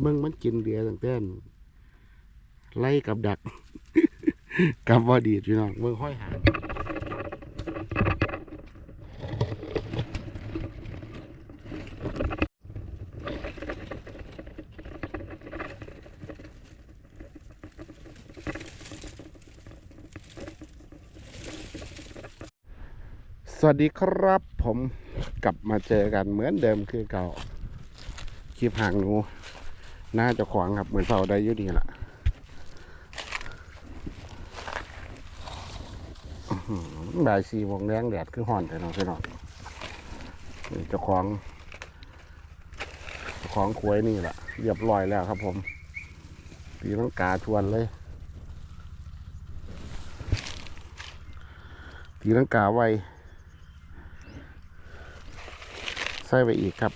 เบิ่งมันกินเดือตั้งแต่นไล่กับดัก กับว่าดีดพี่น้องเบิ่งห้อยหางสวัสดีครับผมกลับมาเจอกันเหมือนเดิมคือเก่าคลิปห่างหนู น่าจะขวางครับ เหมือนเสาได้อยุดีแหละอื้อหือบ่ายสี่โมงแรงแดดคือห่อนแต่น้องพี่น้องนี่เจ้าของเจ้าของควยนี่แหละเรียบร้อยแล้วครับผมตีลังกาชวนเลยตีลังกาไว้ใส่ไปอีกครับ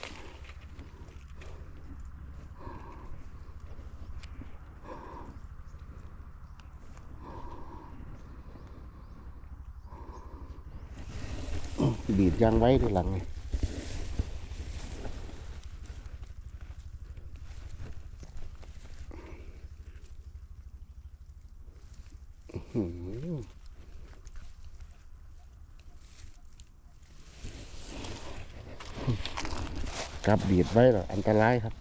บีดยางไว้ทีหลังไงกลับบีดไว้หรออันตรายครับ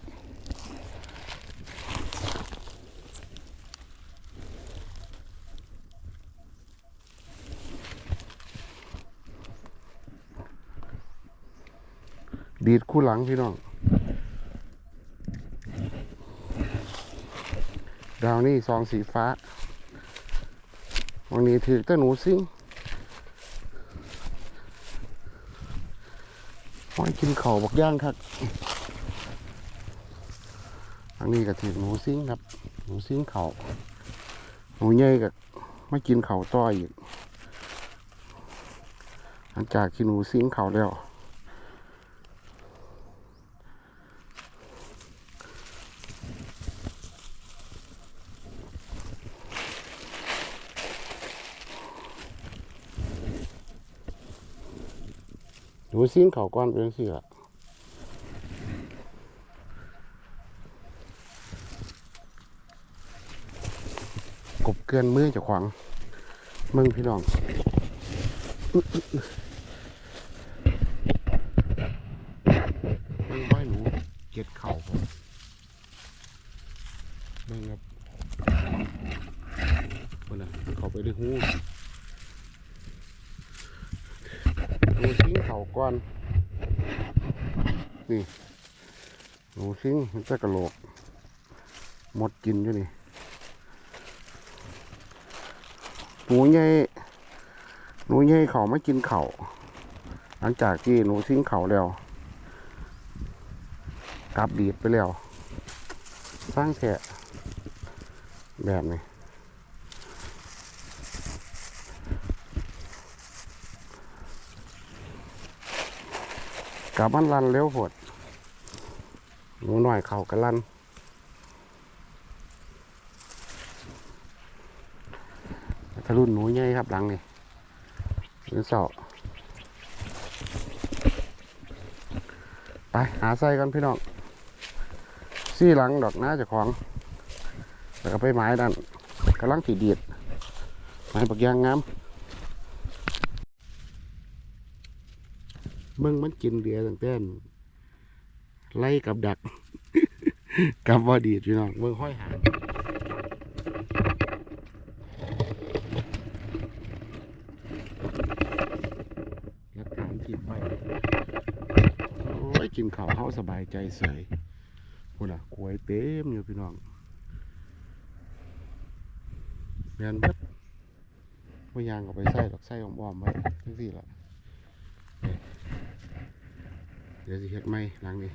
ดีดคู่หลังพี่น้อง ดาวนี่ซองสีฟ้าวันนี้ถือแต่หนูซิ่งหอยกินเข่าบักย่างครับอันนี้ก็ถือหนูซิ่งครับ หนูซิ่งเข่าหนูใหญ่กับไม่กินเข่าต้อยอีกหลังจากที่หนูซิ่งเข่าแล้ว หนูซิ้งเขาก้อนเป็นสิละกบเกินมือจะขวางมึงพี่น้องมึงไหวหนูเก็ดเข่าผมมึงครับมันน่ะเขาไปในหู หนูซิ้งเขาก้อนนี่หนูซิ้งมันจะกระโหลกหมดกินอยู่นี่หนูใหญ่หนูใหญ่เขาไม่กินเขาหลังจากที่หนูซิ้งเขาแล้วกลับดีดไปแล้วสร้างแฉะแบบนี้ กับมันลันเร็วโหดหนูหน่อยเข่ากันลันทะลุนหนูใหญ่ครับหลังนี่หรือเสาไปหาใส่กันพี่น้องซี่หลังดอกน้าจะของ แล้วก็ไปไม้ดันกำลังถีดีดไม้ปักยางงาม มึงมันกินเดือตั้งแต่นไล่กับดัก กับว่าดีดพี่น้องมึงห้อยหางหลักฐานกินไปโอ้ยกินข้าวเฮาสบายใจเสยพูดละกล้วยเต็มอยู่พี่น้องแมนเบัดว่ายางก็ไปใส่ดอกใส่อ้อมๆไว้ทั้งสี่ละ เดี๋ยวสิเฮ็ดไมหลังนี้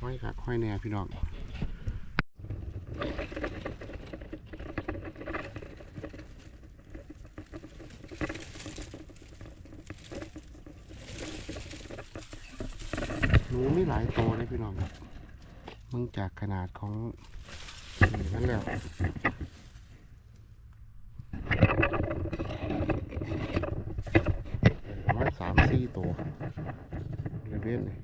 ห้อยคักห้อยแน่พี่น้องหนูมีหลายตัวเลยพี่น้องมึงจากขนาดของนี่นั่นแล้ว ประมาณสามสี่ตัวเล่นเลย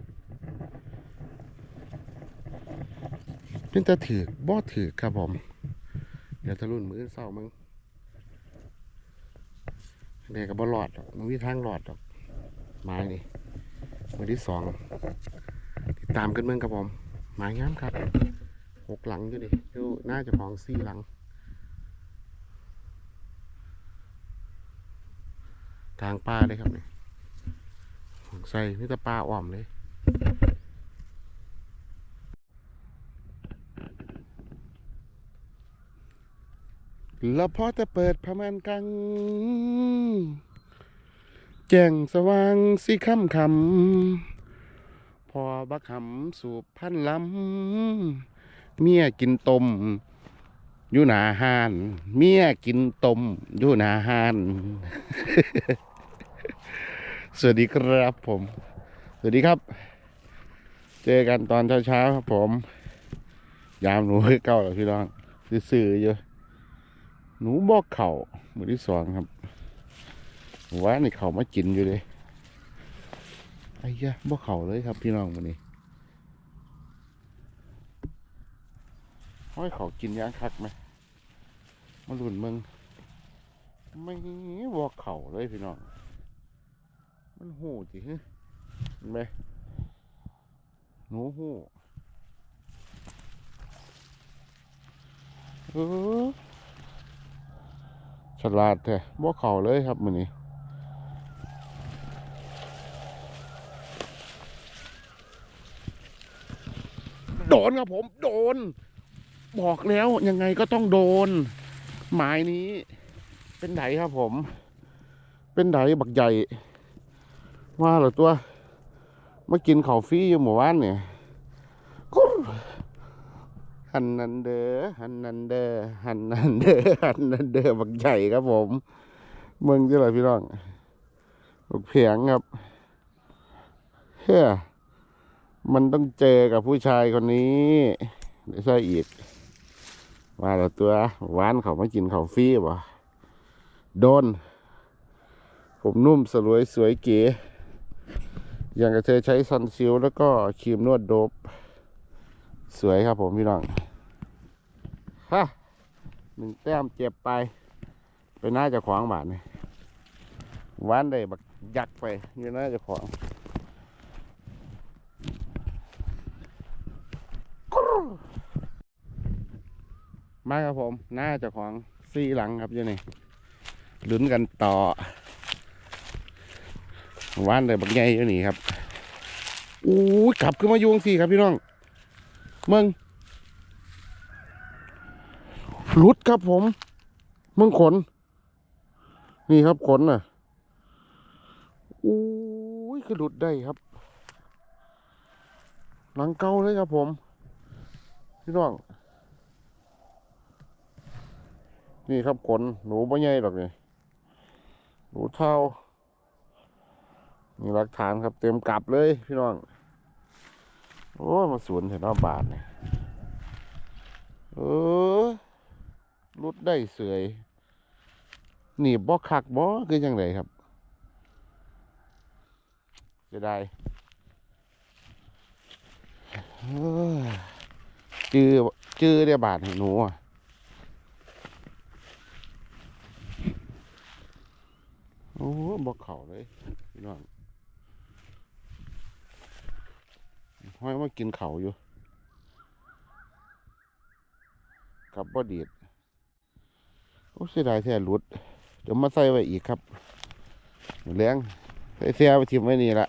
เป็นจะถือบ่ถือครับผม เดี๋ยวทะลุนมือเศร้ามึงเด็กกับ่หลอดมันมีทางหลอดดอกไม้นี่มือที่สองติดตามกันเมืองครับผมไม้งามครับหกหลังอยู่ดิอยู่น่าจะพองสี่หลังทางป้าเลยครับนี่ ใส่มิตรป้าอ้อมเลยแล้วพอจะเปิดพม่านกัง แจ้งสว่างสีคำคำพอบักคำสูบพันลำเมียกินต้มอยู่หนาหานเมียกินต้มอยู่หนาหาน สวัสดีครับผม สวัสดีครับ เจอกันตอนเช้าๆครับผม ยามหนูเก้าแล้วพี่น้องซื่อๆอยู่หนูบอกเข่ามือที่สองครับว่านี่เขามากินอยู่เลยไอ้ยะบอกเข่าเลยครับพี่น้องวันนี้ห้อยเขากินย่างคักไหมมาลุนมึงไม่บอกเข่าเลยพี่น้อง มันหูจิฮะเห็นไหมหนูหูเออฉลาดแท้บ่เข่าเลยครับมือนี้โดนครับผม โดน บอกแล้วยังไงก็ต้องโดน หมายนี้ เป็นไดครับผม เป็นไดบักใหญ่ ว่าเหรอตัวมากินข้าวฟรีอยู่หมู่บ้านเนี่ยกุ๊ดหันนันเดอหันนันเดอหันนันเดอหันนันเดอบักใหญ่ครับผม เมืองที่ไรพี่น้องบักเพียงครับเฮ้ยมันต้องเจอกับผู้ชายคนนี้เดี๋ยวใช่อีกว่าเหรอตัวหวานเขามากินเขาฟรีบ่โดน ผมนุ่มสลวยสวยเก๋ อย่างกับเธอใช้ซันซิลแล้วก็ครีมนวดโดบ สวยครับผมพี่น้องฮะหนึ่งแต้มเจ็บไป ไปน่าจะขวางบาทนี่วานได้บักยักไปอยู่น่าจะขวางมาครับผมน่าจะขวางซี่หลังครับอยู่นี่ลุ้นกันต่อ วานเลยบักใหญ่อยู่นี่ครับอู้ยกลับขึ้นมาอยุงสี่ครับพี่น้องเมืองหลุดครับผมเมืองขน นี่ครับขนน่ะอู้ยคือหลุดได้ครับ หลังเก่าเลยครับผม พี่น้อง นี่ครับขนหนูไม่ใหญ่หรอกนี่หนูเท่า มีหลักฐานครับเต็มกลับเลยพี่น้อง โอ้ มาสวนเถอะเนอบาทเนี่ยเออรุดได้เสยหนีบบ่คักบ่คือจังไดครับจะได้เอ้ยจื้อจื้อเดียบาทให้หนูอะโอ้บ่เข่าเลยพี่น้อง ห้อยมากินเขาอยู่กับบ่ดีดโอ้เสียดายแท้หลุด เดี๋ยวมาใส่ไว้อีกครับเลี้ยงใส่เสียไปทิมไว้นี่ละ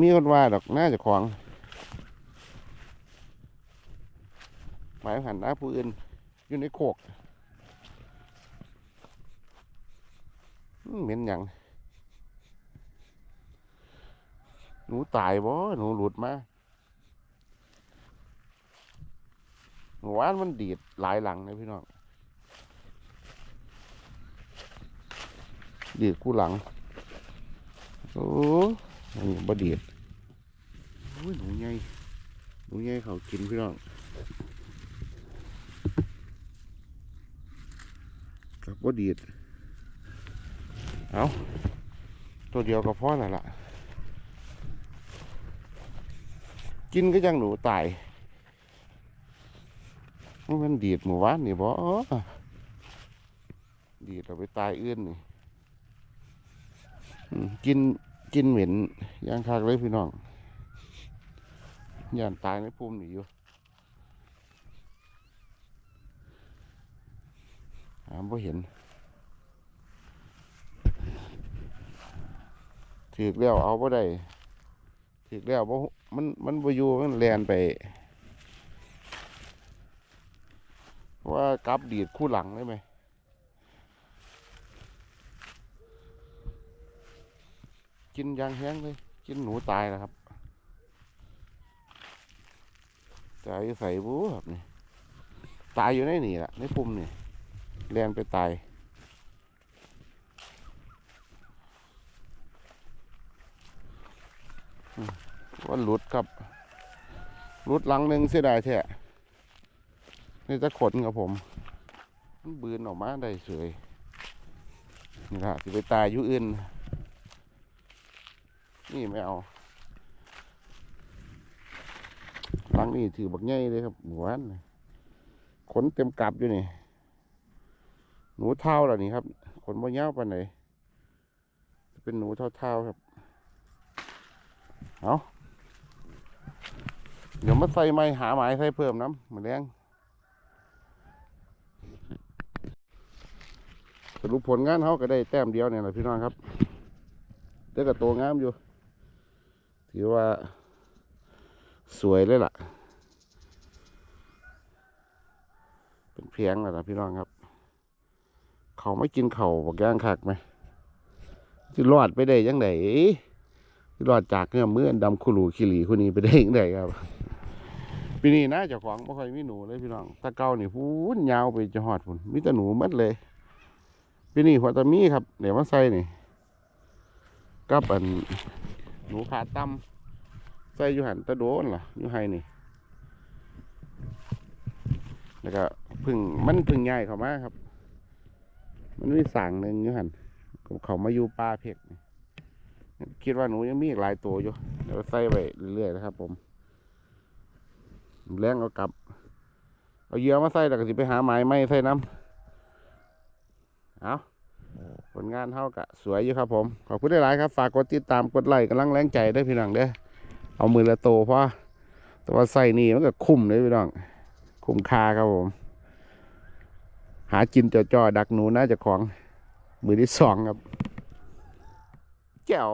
มีคนว่าดอกน่าจะของหมายหันหน้าผู้อื่นอยู่ในโคกเหม็นหยัง ห นูตายบ่หนูหลุดมาหนูว่านมันดีดหลายหลังเลยพี่น้องดีดกู้หลังโอ้อันบ่ดีดโอ้ยหนูใหญ่หนูใหญ่เขากินพี่น้องกับบ่ดีดเอาตัวเดียวก็พอแล้วล่ะ กินก็ยังหนูตายมันดีดหมู่บ้านนี่บ่ดีดเราไปตายอื่นนี่กินกินเหม็นย่างคักเลยพี่น้องย่านตายในภูมินี่อยู่หาบ่เห็นถือแล้วเอาบ่ได้ถือแล้วบ่ มันมันบ่อยู่มันแลนไปว่ากลับดีดคู่หลังได้ไหมกินยางแห้งเลยกินหนูตายแล้วครับตายใส่บูครับนี่ตายอยู่ในนี่แหละในปุ่มนี่เรียนไปตายอืม ว่าหลุดครับหลุดหลังหนึ่งเสียดายแท้นี่จะขนกับผม มันบืนออกมาได้สวยนี่ละสิไปตายอยู่อื่น นี่ไม่เอาหลังนี่ถือบักใหญ่เลยครับหมูหวานขนเต็มกลับอยู่นี่ หนูเท่าเหล่านี้ครับ ขนบ่ยาวปไหนจะเป็นหนูเท่าๆครับ เอา เดี๋ยวมาใส่ไม้หาไม้ใส่เพิ่มน้ำเหมือนแดงสรุปผลงานเขาก็ได้แต้มเดียวเนี่ยแหละพี่น้องครับเด็กกับตัวงามอยู่ ถือว่าสวยเลยล่ะ เป็นเพียงแล้วล่ะพี่น้องครับ เขาไม่กินเข่าบอกย่างคักไหมจะรอดไปได้ยังไงรอดจากเงื้อมืออันดำคุรูคิรีคนนี้ไปได้ยังไงครับ ปีนี้นะเจ้าของไม่ค่อยมีหนูเลยพี่น้องตะเกานี่พูนยาวไปจะหอดพุ่นมีแต่หนูมัดเลยปีนี้หัวตะมีครับ เดี๋ยวมาใส่นี่กับอันหนูขาตั้มใส่อยู่หันตะโดนล่ะอยู่ไฮนี่แล้วก็พึ่งมันพึ่งใหญ่เข้ามาครับ มันมีสางหนึ่งอยู่หันเขามาอยู่ป่าเพกคิดว่าหนูยังมีอีกหลายตัวอยู่เดี๋ยวใส่ไปเรื่อยๆนะครับผม แรงเอากลับ เอาเยื่อมาใส่แล้วก็สิไปหาไม้ไม้ใส่น้ำเอาผลงานเท่ากับสวยอยู่ครับผม ขอบคุณหลายครับ ฝากกดติดตามกดไลค์กำลังแรงใจได้พี่น้องเด้อเอามือละโตเพราะตัวใส่นี่มันก็คุ้มเลยพี่น้อง คุ้มค่าครับผม หาจินจ่อๆดักหนูน่าจะของ มือที่สองครับแจ๋ว